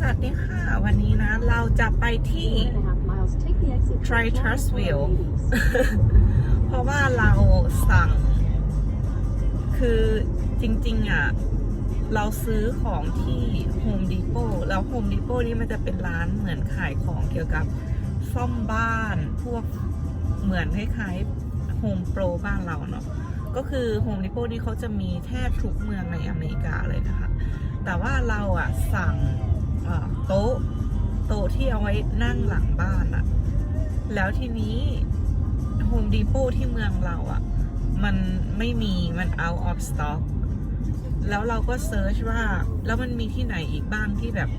สวัสดีค่ะ วันนี้นะ เราจะไปที่ Try Trustville เพราะว่าเราสั่ง คือจริง ๆ อะ เราซื้อของที่ Home Depot แล้ว Home Depot นี่มันจะเป็นร้านเหมือนขายของเกี่ยวกับซ่อมบ้าน พวกเหมือนคล้ายๆ Home Pro บ้านเราเนาะก็คือ Home Depot นี่เขาจะมีแทบทุกเมืองในอเมริกาเลยนะคะ แต่ว่าเราอะสั่ง โต๊ะ โต๊ะที่เอาไว้นั่งหลังบ้านอะแล้วทีนี้ Home Depot ที่เมืองเราอะมันไม่มีมัน out of stock แล้วเราก็เซิร์ชว่า แล้วมันมีที่ไหนอีกบ้างที่แบบ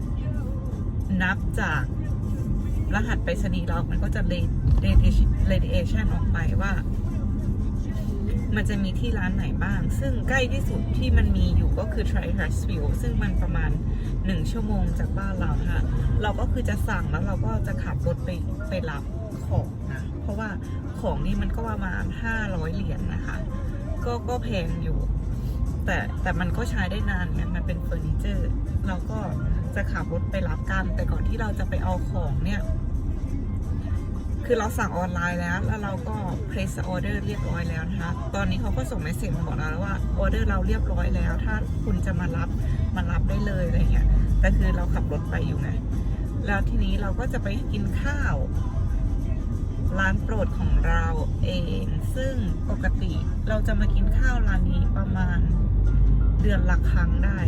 นับจากรหัสไปรษณีย์เรา มันก็จะ radiation radiation ออกไปว่า มันจะมีที่ร้านไหนบ้าง ซึ่งใกล้ที่สุดที่มันมีอยู่ก็คือ t r i h a r s v i l l e ซึ่งมันประมาณ 1 ชั่วโมงจากบ้านเราค่ะ เราก็คือจะสั่งแล้วเราก็จะขับรถไปไปรับของนะ เพราะว่าของนี่มันก็ประมาณ 500 เหรียญนะคะ ก็ก็แพงอยู่ แต่แต่มันก็ใช้ได้นานไงมันเป็นเฟอร์นิเจอร์ เราก็จะขับรถไปรับกัน แต่ก่อนที่เราจะไปเอาของเนี่ย คือเราสั่งออนไลน์แล้ว แล้วเราก็ place order เรียบร้อยแล้วนะคะ ตอนนี้เขาก็ส่งเมสเซจมาบอกเราแล้วว่าออเดอร์เราเรียบร้อยแล้ว ถ้าคุณจะมารับมารับได้เลยอะไรเงี้ย แต่คือเราขับรถไปอยู่ไง แล้วทีนี้เราก็จะไปกินข้าว ร้านโปรดของเราเอง ซึ่งปกติเราจะมากินข้าวร้านนี้ประมาณเดือนละครั้งได้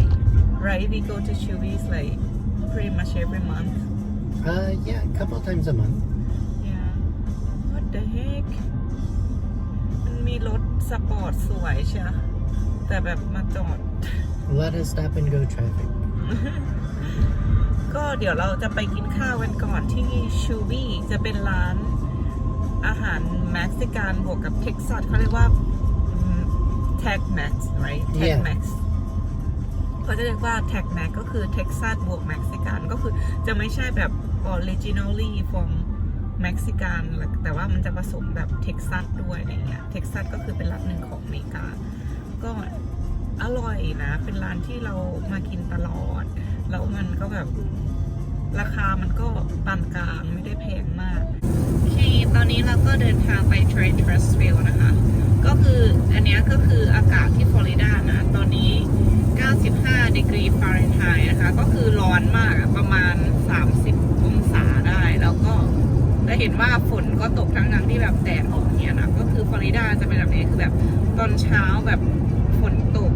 right we go to Chewy's like pretty much every month Uh, yeah, a couple times a month. สปอร์ตสวยใช่แต่แบบมาจอด Let us stop and go traffic. ก็เดี๋ยวเราจะไปกินข้าวกันก่อนที่ชูบี้จะเป็นร้านอาหารเม็กซิกันบวกกับเท็กซัสเขาเรียกว่าแท็กแม็กซ์ right แท็ก Yeah. แม็กซ์เขาจะเรียกว่าแท็กแม็กก็คือเท็กซัสบวกเม็กซิกันก็คือจะไม่ใช่แบบ originally from เม็กซิกันแต่ว่ามันจะผสมแบบเท็กซัสด้วยอะไรเงี้ยเท็กซัสก็คือเป็นรัฐหนึ่งของอเมริกา ก็อร่อยนะ เป็นร้านที่เรามากินตลอด แล้วมันก็แบบราคามันก็ปานกลางไม่ได้แพงมากโอเคตอนนี้เราก็เดินทางไป Trade Trustville นะคะ ก็คืออันนี้ก็คืออากาศที่ฟลอริดานะ ตอนนี้ 95ดีกรีฟาเรนไฮต์นะคะ ก็คือร้อนมากประมาณ 30 องศาได้ แล้วก็ จะเห็นว่าฝนก็ตกทั้งนั้นที่แบบแดดออกเนี่ยนะก็คือฟลอริดาจะเป็นแบบนี้คือแบบตอนเช้าแบบฝนตก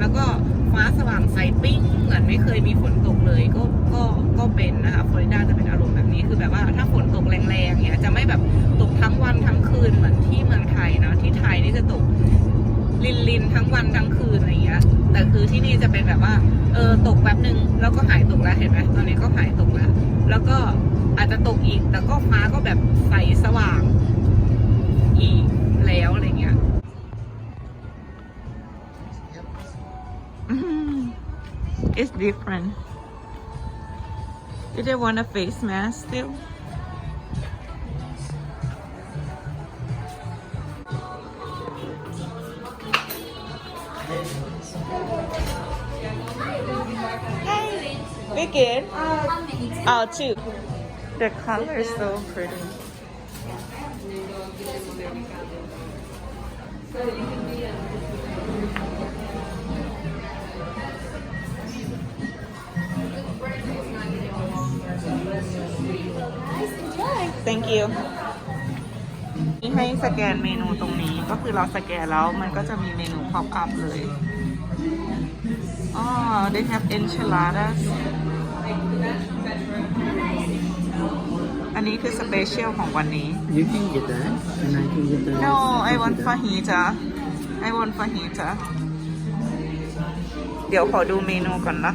แล้วก็ฟ้าสว่างใสปิ้งเหมือนไม่เคยมีฝนตกเลยก็ก็ก็เป็นนะคะฟลอริดาจะเป็นอารมณ์แบบนี้คือแบบว่าถ้าฝนตกแรงๆเนี่ยจะไม่แบบตกทั้งวันทั้งคืนเหมือนที่เมืองไทยนะที่ไทยนี่จะตกลินลินทั้งวันทั้งคืนอะไรเงี้ยแต่คือที่นี่จะเป็นแบบว่าเออตกแป๊บนึงแล้วก็หายตกแล้วเห็นไหมตอนนี้ก็หายตกแล้ว แล้วก็ อาจจะตกอีก แต่ก็ฟ้าก็แบบใสสว่างอีกแล้วอะไรเงี้ย It's different. Do they want a face mask still? Hey, Wicked. Oh, two. The color is so pretty. Thank you นี่ให้สแกนเมนูตรงนี้ก็คือเราสแกนแล้วมันก็จะมีเมนู pop up เลยอ๋อ they have enchiladas อันนี้คือสเปเชียลของวันนี้ You can get that, and I can get the. No I want fajita I want fajita เดี๋ยวขอดูเมนูก่อนนะ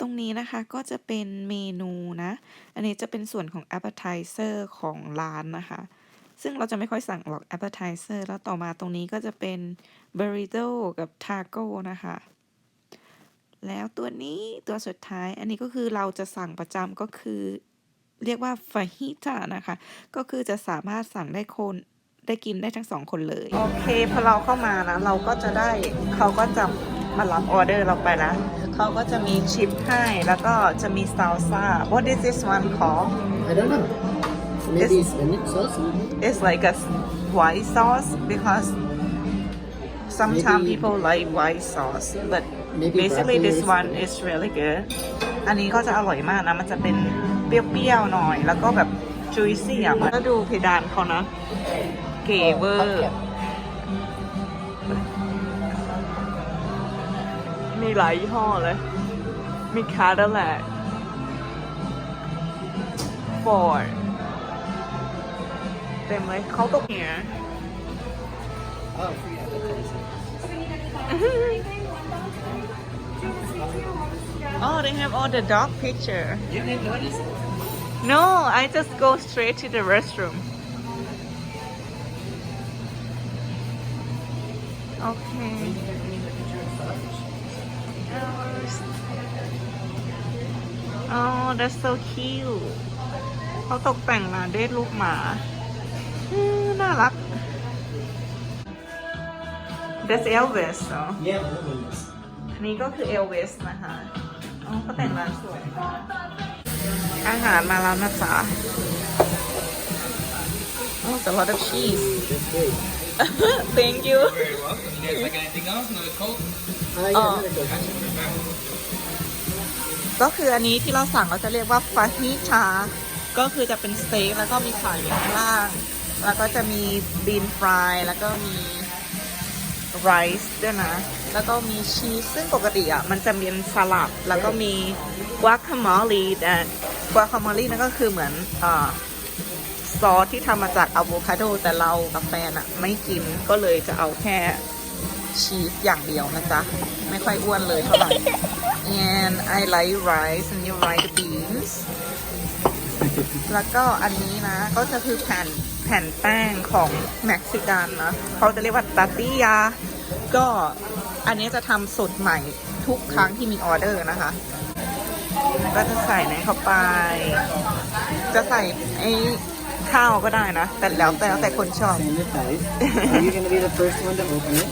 ตรงนี้นะคะก็จะเป็นเมนูนะ อันนี้จะเป็นส่วนของ appetizer ของร้านนะคะ ซึ่งเราจะไม่ค่อยสั่งหรอก appetizer แล้วต่อมาตรงนี้ก็จะเป็น burrito กับ taco นะคะ แล้วตัวนี้ตัวสุดท้ายอันนี้ก็คือเราจะสั่งประจำก็คือ เรียกว่า fajita นะคะ ก็คือจะสามารถสั่งได้คนได้กินได้ทั้งสองคนเลย โอเคพอเราเข้ามานะเราก็จะได้เขาก็จะมารับออเดอร์เราไปแล้วเขาก็จะมีชิปให้แล้วก็จะมีซ a ลซ่า What is this one called I don't know. Maybe spinach sauce? It's like a white sauce because sometimes Maybe- people like white sauce but Maybe basically this broccoli one is really good อันนี้ก็จะอร่อยมากนะมันจะเป็น เปรี้ยวๆหน่อย แล้วก็แบบ juicy อะมันก็ดูเพดานเขานะ เก๋เวอร์มีหลายยี่ห้อเลย มีคาร์ดแลกฟอร์ดเต็มเลยเขาตกเนี่ย Oh, free appetizer. Oh, they have all the dog picture. You didn't notice? No, I just go straight to the restroom. Okay. Oh, that's so cute. เขาตกแต่งมาด้วยรูปหมาอืมน่ารัก That's Elvis เหรอ Yeah, always. อันนี้ก็คือเอลเวสนะคะอ๋อก็แต่งร้านสวย อาหารมาแล้วนะจ๊ะ Oh, it's a lot of cheese. That's great. Thank you. Very welcome. You guys like anything else? Another Coke? Uh, yeah, Oh. another Coke. ก็คืออันนี้ที่เราสั่งเราจะเรียกว่าฟาฮิชา ก็คือจะเป็นสเต็กแล้วก็มีไข่อยู่ข้างล่าง แล้วก็จะมีบีนฟราย แล้วก็มีไรซ์ด้วยนะ แล้วก็มีชีส ซึ่งปกติอะ มันจะเป็นสลัด แล้วก็มีกวาคามอลีแต่ กวาคามอลีนั่นก็คือเหมือนอซอสที่ทำมาจากอะโวคาโด แต่เรากับแฟนอะไม่กินก็เลยจะเอาแค่ชีสอย่างเดียวนะจ๊ะ ไม่ค่อยอ้วนเลยเท่าไหร่ and I like rice and you like the beans แล้วก็อันนี้นะก็จะคือแผ่นแผ่นแป้งของเม็กซิกันนะเขาจะเรียกว่าตาติยา ก็อันนี้จะทำสดใหม่ทุกครั้งที่มีออเดอร์นะคะ ก็จะใส่ในเข้าไป จะใส่ไอ้ข้าวก็ได้นะ แต่แล้วแต่แล้วแต่คนชอบ Sanitize. Are you going to be the first one to open it?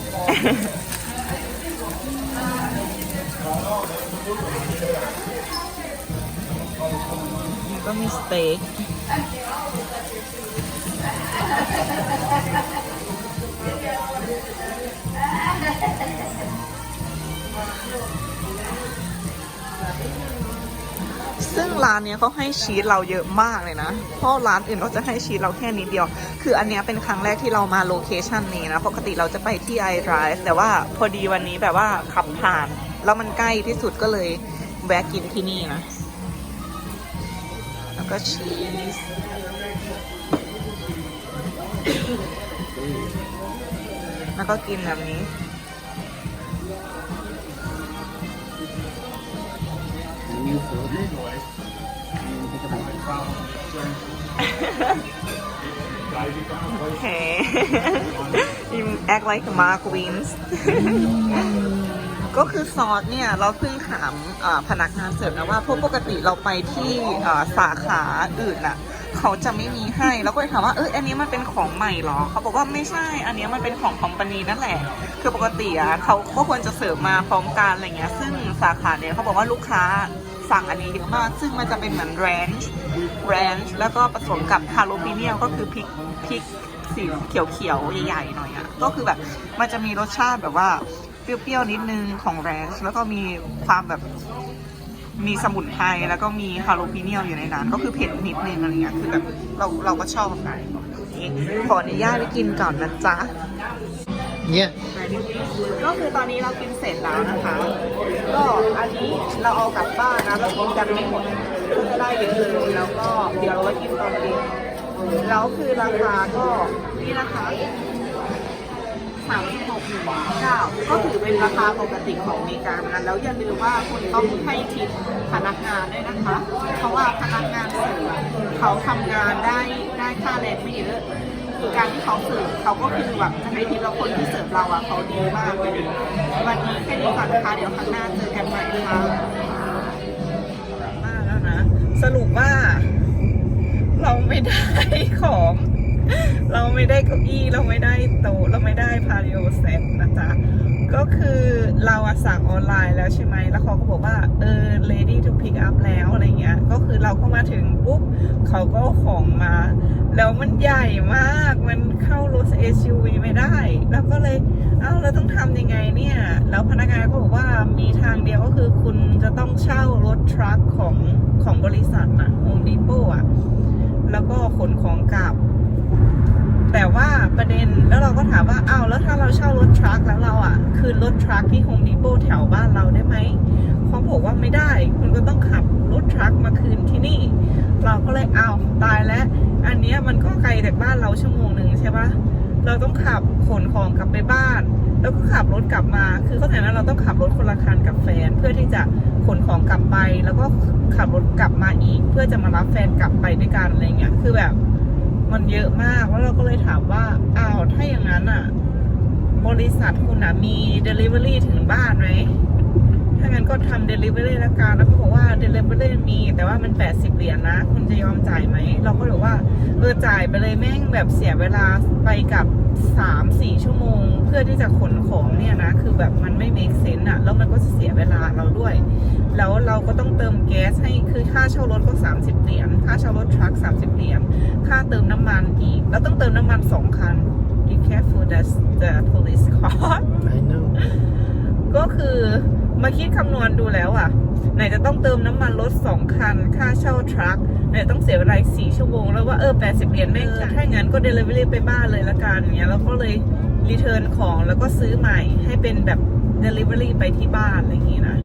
แล้วก็มีสเต็ก ซึ่งร้านเนี้ยเขาให้ชีสเราเยอะมากเลยนะ เพราะร้านอื่นเขาจะให้ชีสเราแค่นิดเดียว คืออันเนี้ยเป็นครั้งแรกที่เรามาโลเคชันนี้นะ ปกติเราจะไปที่ไอดรายแต่ว่าพอดีวันนี้แบบว่าขับผ่าน แล้วมันใกล้ที่สุดก็เลยแวะกินที่นี่นะ แล้วก็ชีสแล้วก็กินแบบนี้ Okay. you act like Mark Wins ก็คือซอสเนี่ย เราเพิ่งถามพนักงานเสิร์ฟนะว่าเพราะปกติเราไปที่สาขาอื่นน่ะ เขาจะไม่มีให้ แล้วก็เลยถามว่าเอออันนี้มันเป็นของใหม่เหรอ เขาบอกว่าไม่ใช่ อันนี้มันเป็นของคอมพานีนั่นแหละ คือปกติอะเขาก็ควรจะเสิร์ฟมาพร้อมกันอะไรเงี้ย ซึ่งสาขาเนี่ยเขาบอกว่าลูกค้า สั่งอันนี้เยอะมาก ซึ่งมันจะเป็นเหมือนแรนช์แรนช์แล้วก็ผสมกับฮาโลปีเนียลก็คือพริกพริกสีเขียวๆ ใหญ่ๆ หน่อยอะ ก็คือแบบมันจะมีรสชาติแบบว่า เปรี้ยวๆ นิดนึงของแรนช์แล้วก็มีความแบบมีสมุนไพรแล้วก็มีฮาโลปีเนียลอยู่ในนั้น ก็คือเผ็ดนิดนึงอะไรเงี้ยคือแบบเราเราก็ชอบแบบนั้นขออนุญาตไปกินก่อนนะจ๊ะ Yeah. ก็คือตอนนี้เรากินเสร็จแล้วนะคะ ก็อันนี้เราเอากลับบ้านนะเรากินกันไม่หมดคือจะได้เยอะเลยแล้วก็เดี๋ยวเราไว้กินตอนเย็นแล้วคือราคาก็นี่นะคะสามสิบหกเก้าก็ถือเป็นราคาปกติของอเมริกานะแล้วอย่าลืมว่าคุณต้องให้ทิปพนักงานด้วยนะคะ เพราะว่าพนักงานเสิร์ฟเขาทำงานได้ได้ค่าแรงไม่เยอะ คือการที่เขาเสิร์ฟเขาก็คือแบบจะให้ทีละคนที่เสิร์ฟเราอะเขาดีมากเลยวันนี้แค่นี้ก่อนนะคะเดี๋ยวครั้งหน้าเจอกันใหม่ค่ะมากแล้วนะสรุปว่า เราไม่ได้ของ เราไม่ได้เก้าอี้เราไม่ได้โต๊ะเราไม่ได้พาริโอเซตนะจ๊ะก็คือเราสั่งออนไลน์แล้วใช่ไหมแล้วเขาก็บอกว่า เออ ready to pick up แล้วอะไรเงี้ย ก็คือ เราก็มาถึงปุ๊บเขาก็ของมา แล้วมันใหญ่มากมันเข้ารถ SUV ไม่ได้ แล้วก็เลยเอ้าเราต้องทำยังไงเนี่ย แล้วพนักงานก็บอกว่ามีทางเดียวก็คือคุณจะต้องเช่ารถทรัคของของบริษัทนะ Home Depot อะแล้วก็ขนของกลับ แต่ว่าประเด็นแล้วเราก็ถามว่าอ้าวแล้วถ้าเราเช่ารถทรัคแล้วเราอะ คืนรถทรัคที่โฮมดีโปแถวบ้านเราได้ไหม เขาบอกว่าไม่ได้ คุณก็ต้องขับรถทรัคมาคืนที่นี่ เราก็เลยเอาตายแล้ว อันนี้มันก็ไกลจากบ้านเราชั่วโมงหนึ่งใช่ปะเราต้องขับขนของกลับไปบ้าน แล้วก็ขับรถกลับมา คือเข้าใจนะเราต้องขับรถคนละคันกับแฟน เพื่อที่จะขนของกลับไป แล้วก็ขับรถกลับมาอีก เพื่อจะมารับแฟนกลับไปด้วยกันอะไรเงี้ย คือแบบมันเยอะมาก แล้วเราก็เลยถามว่า อ้าว ถ้าอย่างนั้นอะ บริษัทคุณอะมี Delivery ถึงบ้านไหม ถ้างั้นก็ทำ Delivery ละกันแล้วก็บอกว่า Delivery มี แต่ว่ามัน 80 เหรียญนะ คุณจะยอมจ่ายไหม เราก็บอกว่าเออจ่ายไปเลยแม่งแบบเสียเวลาไปกับ 3-4 ชั่วโมง เพื่อที่จะขนของเนี่ยนะ คือแบบมันไม่ make sense อะแล้วมันก็จะเสียเวลาเราด้วย แล้วเราก็ต้องเติมแก๊สให้คือค่าเช่ารถก็ 30 เหรียญค่าเช่ารถทรัค30 เหรียญค่าเติมน้ำมันอีก แล้วต้องเติมน้ำมันสองคัน Be careful that's the police car I know. ก็คือ มาคิดคำนวณดูแล้วอะ ไหนจะต้องเติมน้ำมันรถสองคัน ค่าเช่าทรัคไหนต้องเสียเวลาอีกสี่ชั่วโมง แล้วว่าเออแปดสิบเหรียญแม่งจ่ายถ้าอย่างนั้นก็เดลิเวอรี่ไปบ้านเลยละกันเนี้ยแล้วก็เลยรีเทิร์นของแล้วก็ซื้อใหม่ให้เป็นแบบเดลิเวอรี่ไปที่บ้านอะไรอย่างงี้นะ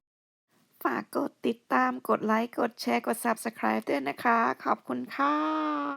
ฝากกดติดตามกดไลค์ กดแชร์ กด Subscribe ด้วยนะคะ ขอบคุณค่ะ